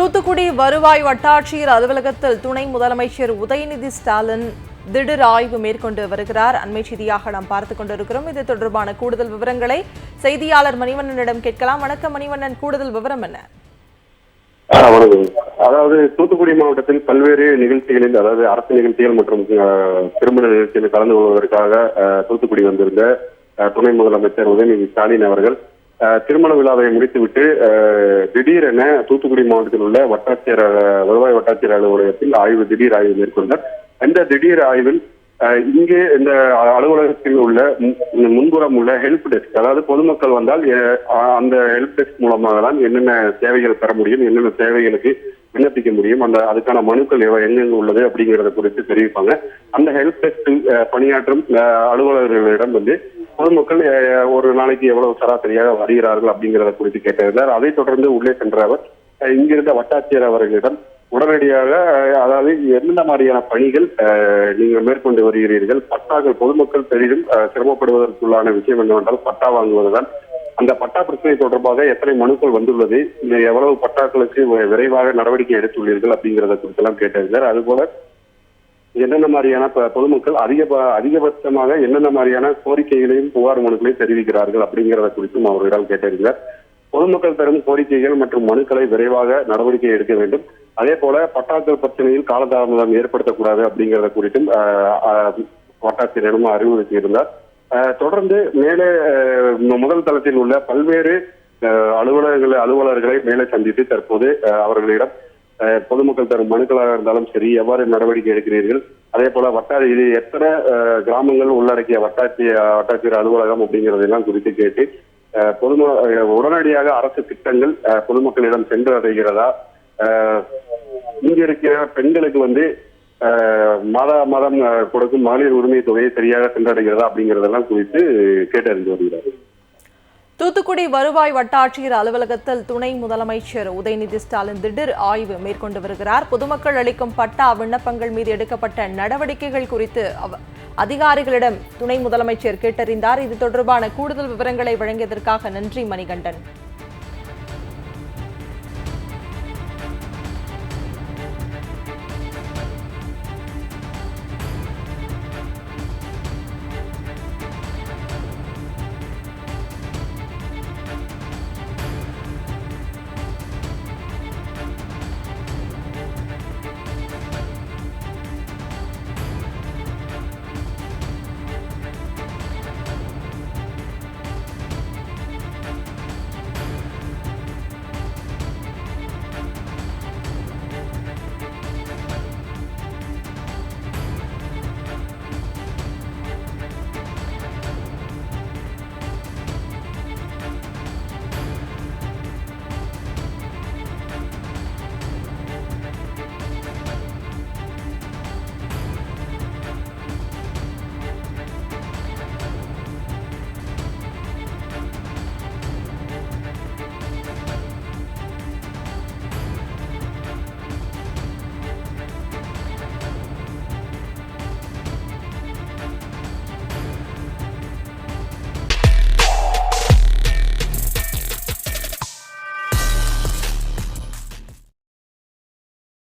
தூத்துக்குடி வருவாய் வட்டாட்சியர் அலுவலகத்தில் துணை முதலமைச்சர் உதயநிதி ஸ்டாலின் திடீர் ஆய்வு மேற்கொண்டு வருகிறார். அண்மை செய்தியாக நாம் பார்த்துக் கொண்டிருக்கிறோம். இது தொடர்பான கூடுதல் விவரங்களை செய்தியாளர் மணிவண்ணனிடம் கேட்கலாம். வணக்கம் மணிவண்ணன் கூடுதல் விவரம் என்ன? அதாவது தூத்துக்குடி மாவட்டத்தில் பல்வேறு நிகழ்ச்சிகளில் அதாவது அரசு நிகழ்ச்சிகள் மற்றும் திருமண நிகழ்ச்சிகளில் கலந்து கொள்வதற்காக தூத்துக்குடி வந்திருந்த துணை முதலமைச்சர் உதயநிதி ஸ்டாலின் அவர்கள் திருமண விழாவை முடித்துவிட்டு திடீரென தூத்துக்குடி மாவட்டத்தில் உள்ள வட்டாட்சியர் வருவாய் வட்டாட்சியர் அலுவலகத்தில் ஆய்வு திடீர் ஆய்வு மேற்கொண்டார். அந்த திடீர் ஆய்வில் அஹ் இங்கே இந்த அலுவலகத்தில் உள்ள முன்புறம் உள்ள ஹெல்ப் டெஸ்க் அதாவது பொதுமக்கள் வந்தால் அந்த ஹெல்ப் டெஸ்க் மூலமாக தான் என்னென்ன சேவைகள் பெற முடியும் என்னென்ன சேவைகளுக்கு விண்ணப்பிக்க முடியும் அந்த அதுக்கான மனுக்கள் எவ- எங்கெங்க உள்ளது அப்படிங்கிறத குறித்து தெரிவிப்பாங்க. அந்த ஹெல்ப் டெஸ்க் பணியாற்றும் அஹ், அலுவலர்களிடம் வந்து பொதுமக்கள் ஒரு நாளைக்கு எவ்வளவு சராசரியாக வருகிறார்கள் அப்படிங்கிறத குறித்து கேட்டிருந்தார் அதைத் தொடர்ந்து உள்ளே சென்ற அவர் இங்கிருந்த வட்டாட்சியர் அவர்களிடம் உடனடியாக அதாவது எந்த மாதிரியான பணிகள் நீங்கள் மேற்கொண்டு வருகிறீர்கள் பட்டாக்கள் பொதுமக்கள் பெரிதும் சிரமப்படுவதற்குள்ளான விஷயம் என்னவென்றால் பட்டா வாங்குவதுதான். அந்த பட்டா பிரச்சனை தொடர்பாக எத்தனை மனுக்கள் வந்துள்ளது இந்த எவ்வளவு பட்டாக்களுக்கு விரைவாக நடவடிக்கை எடுத்துள்ளீர்கள் அப்படிங்கிறத குறித்தெல்லாம் கேட்டிருந்தார் அதுபோல என்னென்ன மாதிரியான பொதுமக்கள் அதிக அதிகபட்சமாக என்னென்ன மாதிரியான கோரிக்கைகளையும் புகார் மனுக்களையும் தெரிவிக்கிறார்கள் அப்படிங்கிறத குறித்தும் அவர்களிடம் கேட்டிருந்தார் பொதுமக்கள் தரும் கோரிக்கைகள் மற்றும் மனுக்களை விரைவாக நடவடிக்கை எடுக்க வேண்டும். அதே போல பட்டாக்கள் பிரச்சனையில் காலதாமதம் ஏற்படுத்தக்கூடாது அப்படிங்கிறத குறித்தும் வட்டாட்சியரிடமும் அறிவுறுத்தியிருந்தார். தொடர்ந்து மேலே முதல் தளத்தில் உள்ள பல்வேறு ஆஹ், அலுவலர்கள் அலுவலர்களை மேலே சந்தித்து தற்போது அவர்களிடம் பொதுமக்கள் தரும் மனுக்களாக இருந்தாலும் சரி எவ்வாறு நடவடிக்கை எடுக்கிறீர்கள்? அதே போல வட்டார இது எத்தனை கிராமங்கள் உள்ளடக்கிய வட்டாட்சி வட்டாட்சியர் அலுவலகம் அப்படிங்கிறதெல்லாம் குறித்து கேட்டு பொதும உடனடியாக அரசு திட்டங்கள் பொதுமக்களிடம் சென்று அடைகிறதா? ஆஹ், இங்க இருக்கிற பெண்களுக்கு வந்து ஆஹ், மாதா மாதம் கொடுக்கும் மகளிர் உரிமை தொகையை சரியாக சென்றடைகிறதா அப்படிங்கறதெல்லாம் குறித்து கேட்டறிந்து வருகிறார் தூத்துக்குடி வருவாய் வட்டாட்சியர் அலுவலகத்தில் துணை முதலமைச்சர் உதயநிதி ஸ்டாலின் திடீர் ஆய்வு மேற்கொண்டு வருகிறார். பொதுமக்கள் அளிக்கும் பட்டா விண்ணப்பங்கள் மீது எடுக்கப்பட்ட நடவடிக்கைகள் குறித்து அவ- அதிகாரிகளிடம் துணை முதலமைச்சர் கேட்டறிந்தார். இது தொடர்பான கூடுதல் விவரங்களை வழங்கியதற்காக நன்றி மணிகண்டன்.